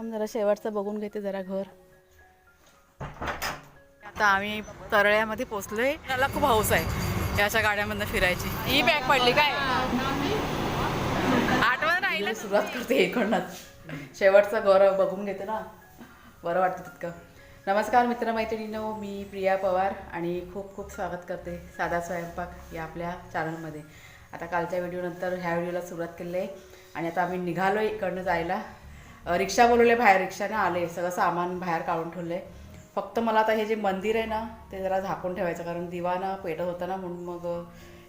थांब जरा शेवटचं बघून घेते जरा घर. आता आम्ही तरळ्यामध्ये पोचलोय. मला खूप हौस आहे या अशा गाड्यामधनं फिरायची. ही बॅग पडली काय? आठवण राहिलं. सुरुवात करते इकडनंच शेवटचं घर बघून घेते ना. बरं वाटतं तितकं. नमस्कार मित्रमैत्रिणीनो मी प्रिया पवार आणि खूप खूप स्वागत करते साधा स्वयंपाक या आपल्या चॅनलमध्ये आता कालच्या व्हिडिओनंतर ह्या व्हिडिओला सुरुवात केली आहे आणि आता आम्ही निघालो इकडनं जायला. रिक्षा बोलवले बाहेर रिक्षाने आले सगळं सामान बाहेर काढून ठेवलं. आहे फक्त मला आता हे जे मंदिर आहे ना ते जरा झाकून ठेवायचं कारण दिवा ना पेटत होता ना म्हणून मग अ,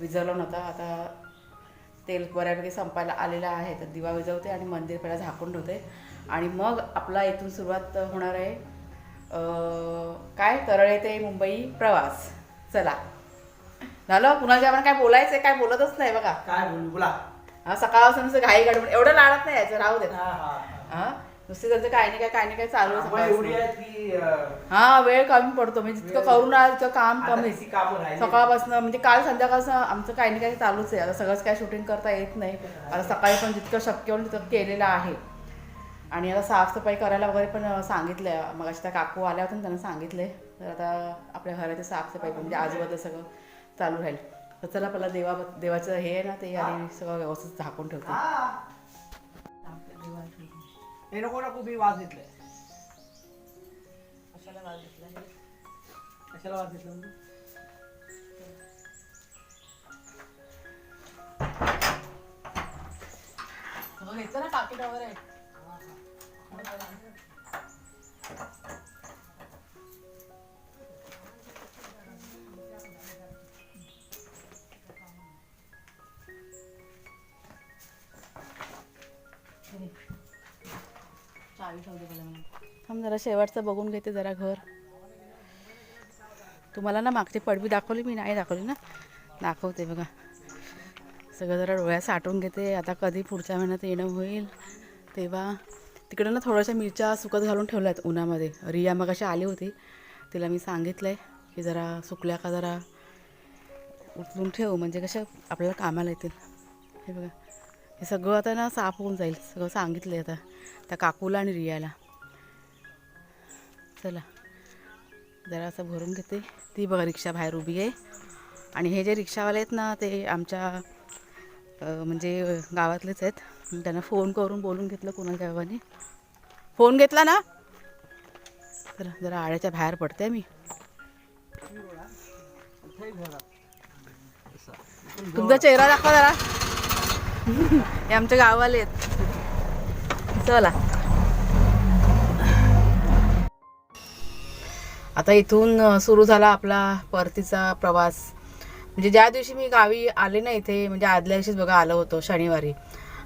विझवलं नव्हता. आता तेल बऱ्यापैकी संपायला आलेलं आहे तर दिवा विजवते आणि मंदिर पहिला झाकून ठेवते. आणि मग आपला इथून सुरुवात होणार आहे काय? तरळे ते मुंबई प्रवास. चला. झालं? कुणाच्या आपण काय बोलायचं काय बोलतच नाही बघा. काय बोलू? बोला. हा सकाळपासून नुसतं घाई गाडी एवढं लाडत नाही यायचं राहू दे. हा, नुसते त्यांचं काय नाही काय काय नाही काय चालू आहे हा. आम्हाला एवढी सकाळपासून. आहेत की अं, हा वेळ कमी पडतो. म्हणजे जितकं वेळ- करून आलं तितकं काम आता कमीच किती कामं राहिली. सकाळपासून म्हणजे काल संध्याकाळचं आमचं काही ना काही चालूच आहे. आता सगळंच काय शूटिंग करता येत नाही. आता सकाळी पण जितकं शक्य होईल तितकं केलेलं आहे. आणि आता साफसफाई करायला वगैरे पण सांगितलंय. मग त्या काकू आल्या होत्या ना, त्यांना सांगितले तर आता आपल्या घराची साफसफाई पण म्हणजे आजूबाजूला सगळं चालू राहील. तर चला पहिला देवा देवाचं हे आहे ना ते आणि सगळं व्यवस्थित झाकून ठेवते. हा. हे नको नको मी वाज घेतलाय कशाला वाज घेतला म्हणजे? सगळं घेतलं ना पाकिट वगैरे थांब जरा शेवटचं बघून घेते जरा घर. तुम्हाला ना मागची पडवी दाखवली मी नाही दाखवली ना? दाखवते बघा. सगळं जरा डोळ्यात साठवून घेते. आता कधी पुढच्या महिन्यात येणं होईल तेव्हा. तिकडे ना थोड्याशा मिरच्या सुकत घालून ठेवल्या आहेत उन्हामध्ये. रिया मग अशी आली होती. तिला मी सांगितलं आहे की जरा सुकल्या का जरा उचलून ठेवू. म्हणजे कशा आपल्याला कामाला येतील. हे बघा. हे सगळं आता ना साफ होऊन जाईल. सगळं सांगितलं आहे आता. त्या काकूला आणि रियाला. चला जरा असं भरून घेते. ती बघा रिक्षा बाहेर उभी आहे. आणि हे जे रिक्षावाले आहेत ना ते आमच्या म्हणजे गावातलेच आहेत. त्यांना फोन करून बोलून घेतलं कोणाच्या गावाने फोन घेतला ना? चला जरा आळ्याच्या बाहेर पडते मी. तुमचा चेहरा दाखवा जरा. हे आमच्या गावाले आहेत. चला. आता इथून सुरू झाला आपला परतीचा प्रवास. म्हणजे ज्या दिवशी मी गावी आले ना इथे म्हणजे आदल्या दिवशीच बघा आलं होतं शनिवारी.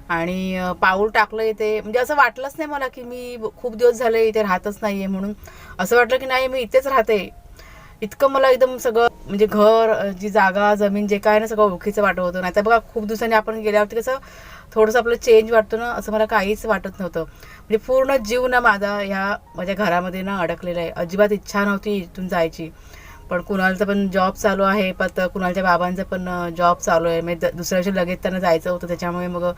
आणि पाऊल टाकलं इथे. म्हणजे असं वाटलंच नाही मला की मी खूप दिवस झाले इथे राहतच नाही आहे म्हणून. असं वाटलं की नाही मी इथेच राहते. इतकं मला एकदम सगळं म्हणजे घर जी जागा जमीन जे काय ना सगळं ओळखीचं वाटत होतं. नाही तर बघा खूप दिवसांनी आपण गेल्यावरती कसं थोडंसं आपलं चेंज वाटतो ना असं मला काहीच वाटत नव्हतं. म्हणजे पूर्ण जीव ना माझा ह्या माझ्या घरामध्ये ना अडकलेला आहे. अजिबात इच्छा नव्हती इथून जायची. पण कुणालचा पण जॉब चालू आहे पत कुणालच्या बाबांचा पण जॉब चालू आहे. म्हणजे दुसऱ्या दिवशी लगेच त्यांना जायचं होतं त्याच्यामुळे मग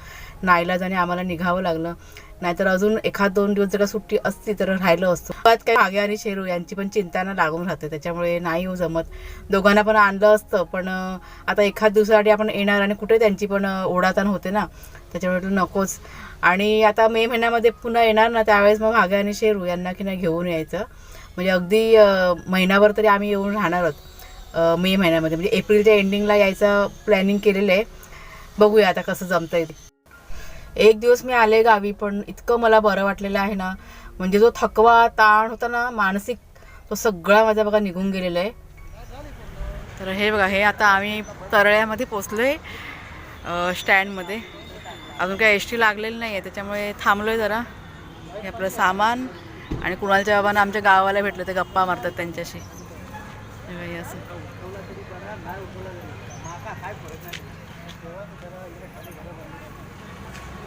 नाईलाजाने आम्हाला निघावं लागलं. नाहीतर अजून एखाद दोन दिवस जर सुट्टी असती तर राहिलं असतं. त्यात काय मागे आणि शेरू यांची पण चिंतांना लागून राहते त्याच्यामुळे नाही हो जमत. दोघांना पण आणलं असतं पण आता एखाद दिवसासाठी आपण येणार आणि कुठे त्यांची पण ओढाताण होते ना त्याच्यामुळे नकोच. आणि आता मे महिन्यामध्ये पुन्हा येणार ना त्यावेळेस मग आगे आणि शेरू यांना की नाही घेऊन यायचं. म्हणजे अगदी महिनाभर तरी आम्ही येऊन राहणार आहोत. मे महिन्यामध्ये. म्हणजे एप्रिलच्या एंडिंगला यायचं प्लॅनिंग केलेलं आहे. बघूया आता कसं जमतं आहे ते. एक दिवस मी आले गावी पण इतकं मला बरं वाटलेलं आहे ना. म्हणजे जो थकवा ताण होता ना मानसिक तो सगळा माझा बघा निघून गेलेला आहे. तर हे बघा हे आता आम्ही तरळ्यामध्ये पोचलो आहे स्टँडमध्ये अजून काही एस टी लागलेली नाही आहे त्याच्यामुळे थांबलो आहे जरा. हे आपलं सामान. आणि कुणालच्या बाबांना आमच्या गावाला भेटलं ते गप्पा मारतात त्यांच्याशी. असं.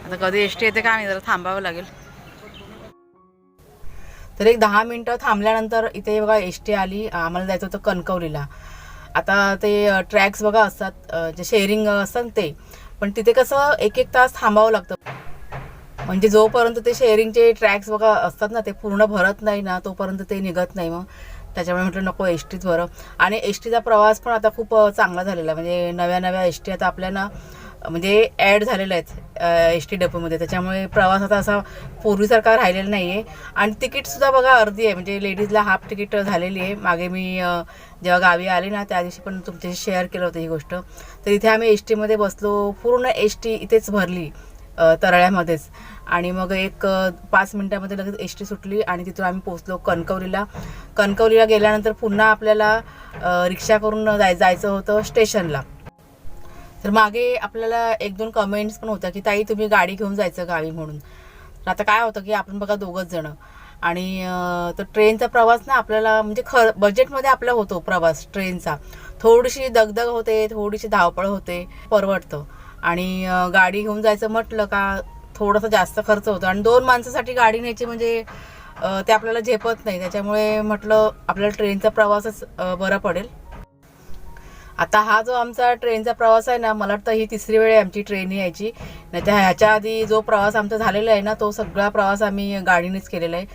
आता कधी एस टी येते का आम्ही जरा थांबावं लागेल. तर एक दहा मिनटं थांबल्यानंतर इथे बघा एस टी आली आम्हाला जायचं होतं कणकवलीला. आता ते ट्रॅक्स बघा असतात जे शेअरिंग असतात ते. पण तिथे कसं एक एक तास थांबावं लागतं. म्हणजे जोपर्यंत ते शेअरिंगचे ट्रॅक्स बघा असतात ना ते पूर्ण भरत नाही ना तोपर्यंत ते निघत नाही मग. त्याच्यामुळे म्हटलं नको एस टीच बरं आणि एस टीचा प्रवास पण आता खूप चांगला झालेला म्हणजे नव्या नव्या एस टी आता आपल्या ना म्हणजे ॲड झालेल्या आहेत एस टी डेपोमध्ये त्याच्यामुळे प्रवास आता असा पूर्वीसारखा राहिलेला नाही आहे आणि तिकीटसुद्धा बघा अर्धी आहे. म्हणजे लेडीजला हाफ तिकीट झालेली आहे. मागे मी जेव्हा गावी आले ना त्या दिवशी पण तुमच्याशी शेअर केलं होतं ही गोष्ट. तर इथे आम्ही एस टीमध्ये बसलो. पूर्ण एस टी इथेच भरली तरळ्यामध्येच आणि मग एक पाच मिनटामध्ये लगेच एस टी सुटली आणि तिथून आम्ही पोचलो कणकवलीला. कणकवलीला गेल्यानंतर पुन्हा आपल्याला रिक्षा करून जाय जायचं होतं स्टेशनला. तर मागे आपल्याला एक दोन कमेंट्स पण होत्या की ताई तुम्ही गाडी घेऊन जायचं गावी म्हणून. तर आता काय होतं की आपण बघा दोघंच जणं. आणि तर ट्रेनचा प्रवास ना आपल्याला म्हणजे खर बजेटमध्ये आपला होतो प्रवास ट्रेनचा. थोडीशी दगदग होते थोडीशी धावपळ होते परवडतं. आणि गाडी घेऊन जायचं म्हटलं का थोडासा जास्त खर्च होतो. आणि दोन माणसासाठी गाडी न्यायची म्हणजे ते आपल्याला झेपत नाही. त्याच्यामुळे म्हटलं आपल्याला ट्रेनचा प्रवासच बरा पडेल. आता हा जो आमचा ट्रेनचा प्रवास आहे ना मला वाटतं ही तिसरी वेळ आहे आमची ट्रेन यायची. नाही तर ह्याच्या आधी जो प्रवास आमचा झालेला आहे ना तो सगळा प्रवास आम्ही गाडीनेच केलेला आहे.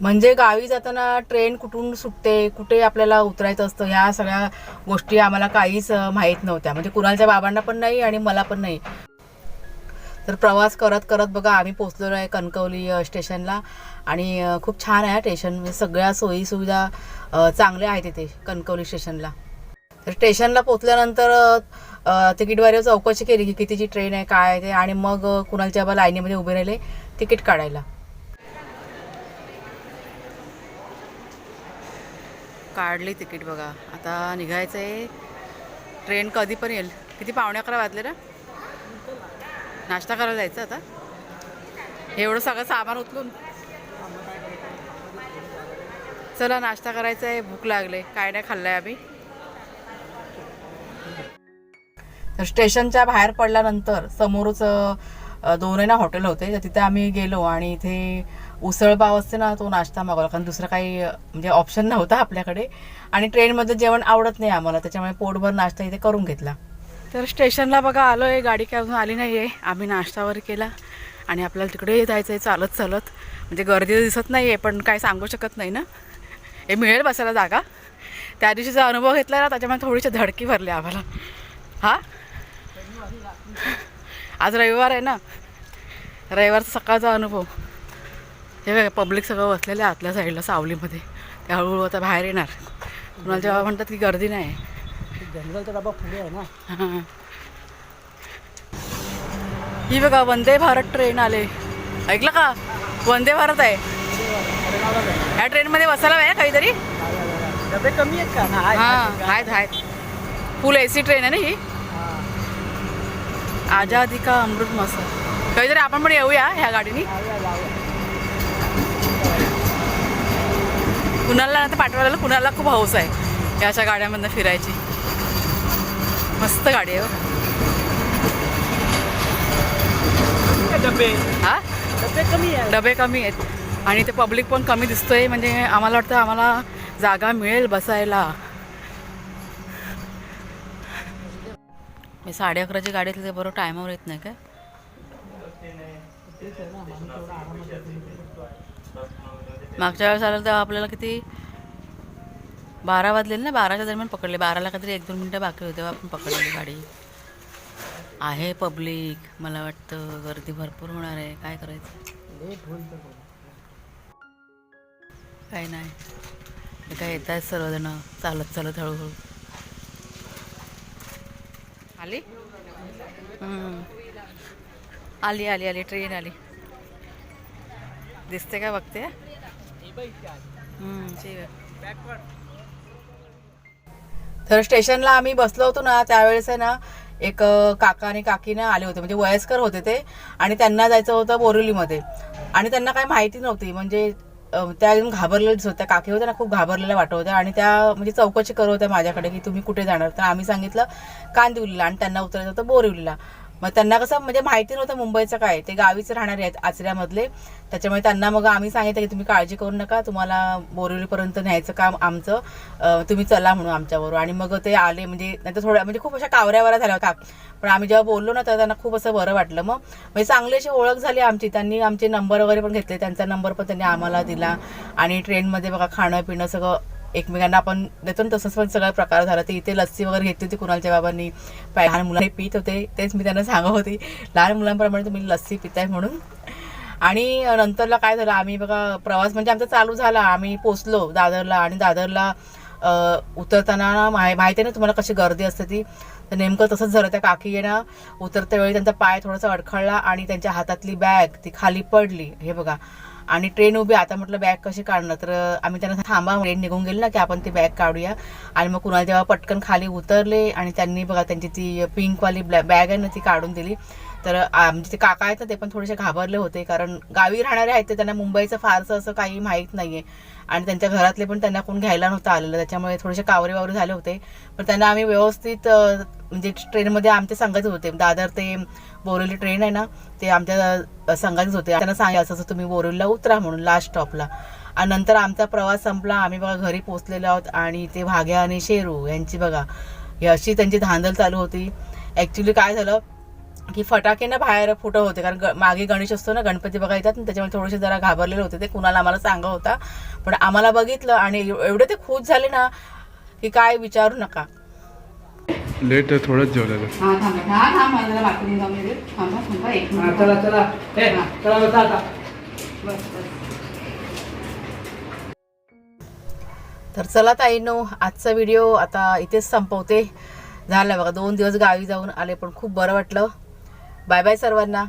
म्हणजे गावी जाताना ट्रेन कुठून सुटते कुठे आपल्याला उतरायचं असतं ह्या सगळ्या गोष्टी आम्हाला काहीच माहीत नव्हत्या. म्हणजे कुणालच्या बाबांना पण नाही आणि मला पण नाही. तर प्रवास करत करत बघा आम्ही पोचलेलो आहे कणकवली स्टेशनला. आणि खूप छान आहे स्टेशन. म्हणजे सगळ्या सोयीसुविधा चांगल्या आहेत इथे कणकवली स्टेशनला. तर स्टेशनला पोचल्यानंतर तिकीटवारी चौकशी केली की कितीची ट्रेन आहे काय आहे ते. आणि मग कुणालच्या बा लाईनीमध्ये उभे राहिले तिकीट काढायला. काढली तिकीट बघा. आता निघायचं आहे ट्रेन कधी पण येईल. किती पावणे अकरा वाजले ना नाश्ता करायला जायचं आता. एवढं सगळं सामान उचलून. चला नाश्ता करायचा आहे. भूक लागले. काय नाही खाल्लंय आम्ही. तर स्टेशनच्या बाहेर पडल्यानंतर समोरच दोन आहे ना हॉटेल होते. तर तिथे आम्ही गेलो आणि इथे उसळ पाव असते ना तो नाश्ता मागवला. कारण दुसरं काही म्हणजे ऑप्शन नव्हता आपल्याकडे. आणि ट्रेनमध्ये जेवण आवडत नाही आम्हाला. त्याच्यामुळे पोटभर नाश्ता इथे करून घेतला. तर स्टेशनला बघा आलो आहे गाडी काय अजून आली नाही आहे आम्ही नाश्ता वगैरे केला. आणि आपल्याला तिकडे जायचं आहे चालत चालत. म्हणजे गर्दी दिसत नाही आहे पण काय सांगू शकत नाही ना. हे मिळेल बसायला जागा. त्या दिवशीचा अनुभव घेतला ना त्याच्यामुळे थोडीशी धडकी भरली आम्हाला. हा? आज रविवार आहे ना. रविवारचा सकाळचा अनुभव. हे बघा पब्लिक सगळं बसलेलं आहे आतल्या साईडला सावलीमध्ये. ते हळूहळू आता बाहेर येणार. कुणाला जेव्हा म्हणतात की गर्दी नाही डबा पुढे आहे ना हां. ही बघा वंदे भारत ट्रेन आले. ऐकलं का? वंदे भारत आहे. ह्या ट्रेनमध्ये बसायला आहे काहीतरी? डबे कमी आहेत का? हां आहेत. आहेत फुल ए सी ट्रेन आहे ना ही. आजादी का अमृत महोत्सव काहीतरी आपण पण येऊया ह्या गाडीने. कुणाला ना तर पाठवायला कुणाला खूप हौस आहे या अशा गाड्यांमधनं फिरायची. मस्त गाडी आहे हो. डबे. हा? डबे कमी आहे डबे कमी आहेत. आणि ते पब्लिक पण कमी दिसतोय म्हणजे आम्हाला वाटतं आम्हाला जागा मिळेल बसायला. मी साडे अकराची गाडी असली ते बरोबर टायमावर येत नाही काय? येतो. मागच्या वेळेस आलं तेव्हा आपल्याला किती बारा वाजले ना बाराच्या दरम्यान पकडले. बाराला काहीतरी एक दोन मिनटं बाकी होते आपण पकडलेली गाडी. आहे पब्लिक मला वाटतं गर्दी भरपूर होणार आहे. काय करायचं. काही नाही. काय येत आहेत सर्वजण. चालत चालत हळूहळू. आली. आली आली आली. ट्रेन आली. दिसते काय बघते. तर स्टेशनला आम्ही बसलो होतो ना त्यावेळेस आहे ना एक काका आणि काकीनं आले होते. म्हणजे वयस्कर होते ते आणि त्यांना जायचं होतं बोरिवलीमध्ये. आणि त्यांना काही माहिती नव्हती. म्हणजे त्या अजून घाबरलेल्या होत्या. काकी होत्या ना खूप घाबरलेल्या वाटत होत्या. आणि त्या म्हणजे चौकशी करत होत्या माझ्याकडे की तुम्ही कुठे जाणार? तर आम्ही सांगितलं कांदिवलीला आणि त्यांना उतरायचं होतं बोरिवलीला. मग त्यांना कसं म्हणजे माहिती नव्हतं मुंबईचं काय. ते गावीच राहणारे आहेत आचऱ्यामधले. त्याच्यामुळे त्यांना मग आम्ही सांगितलं की तुम्ही काळजी करू नका तुम्हाला बोरिवलीपर्यंत न्यायचं काम आमचं. तुम्ही चला म्हणून आमच्याबरोबर. आणि मग ते आले म्हणजे नाही थोड्या म्हणजे खूप अशा कावऱ्यावऱ्या झाल्या होत्या. पण आम्ही जेव्हा बोललो ना तर त्यांना खूप असं बरं वाटलं मग. म्हणजे चांगली अशी ओळख झाली आमची. त्यांनी आमचे नंबर वगैरे पण घेतले त्यांचा नंबर पण त्यांनी आम्हाला दिला. आणि ट्रेनमध्ये बघा खाणं पिणं सगळं एकमेकांना आपण देतो ना तसंच पण सगळा प्रकार झाला. ते इथे लस्सी वगैरे घेतली होती कुणालच्या बाबांनी लहान मुलांनी पित होते. तेच मी त्यांना सांगत होती. लहान मुलांप्रमाणे तुम्ही लस्सी पिताय म्हणून. आणि नंतरला काय झालं? आम्ही बघा प्रवास म्हणजे आमचा चालू झाला. आम्ही पोचलो दादरला आणि दादरला उतरताना माहि- माहिती आहे ना तुम्हाला कशी गर्दी असते ती? तर नेमकं तसंच झालं. त्या काकी आहे ना उतरत्या वेळी त्यांचा पाय थोडासा अडखळला आणि त्यांच्या हातातली बॅग ती खाली पडली. हे बघा. आणि ट्रेन उभी आता म्हटलं बॅग कशी काढणार? तर आम्ही त्यांना थांबा ट्रेन निघून गेली ना की आपण ती बॅग काढूया. आणि मग कुणाला जेव्हा पटकन खाली उतरले आणि त्यांनी बघा त्यांची ती पिंकवाली बॅग आहे ना ती काढून दिली. तर म्हणजे ते काका आहेत ना ते पण थोडेसे घाबरले होते कारण गावी राहणारे आहेत ते त्यांना मुंबईचं फारसं असं काही माहीत नाही आहे आणि त्यांच्या घरातले पण त्यांना कोण घ्यायला नव्हतं आलेलं त्याच्यामुळे थोडेसे कावरे वावरे झाले होते. पण त्यांना आम्ही व्यवस्थित म्हणजे ट्रेनमध्ये आमचे सांगत होते दादर ते बोरिवली ट्रेन आहे ना ते आमच्या संघाचेच होते. त्यांना सांगा असं तुम्ही बोरिवलीला उतरा म्हणून लास्ट स्टॉपला आणि नंतर आमचा प्रवास संपला. आम्ही बघा घरी पोचलेलो आहोत. आणि ते भाग्या आणि शेरू यांची बघा ही अशी त्यांची धांदल चालू होती. ॲक्च्युली काय झालं की फटाके ना बाहेर फुटं होते. कारण ग- मागे गणेश असतो ना गणपती बघा येतात ना त्याच्यामुळे थोडेसे जरा घाबरलेले होते. ते कुणाला आम्हाला सांगा होता. पण आम्हाला बघितलं आणि एवढे ते खुश झाले ना की काय विचारू नका. लेट आहे थोडंच जेवलेलं. हा थांबा हा थांब मला बाथरूम जाऊन येते. थांबा थांबा एक हा, चला चला. हे हा. चला बसा आता. तर चला ताईनो आजचा व्हिडिओ आता इथेच संपवते. झालं बघा दोन दिवस गावी जाऊन आले पण खूप बरं वाटलं. बाय बाय सर्वांना.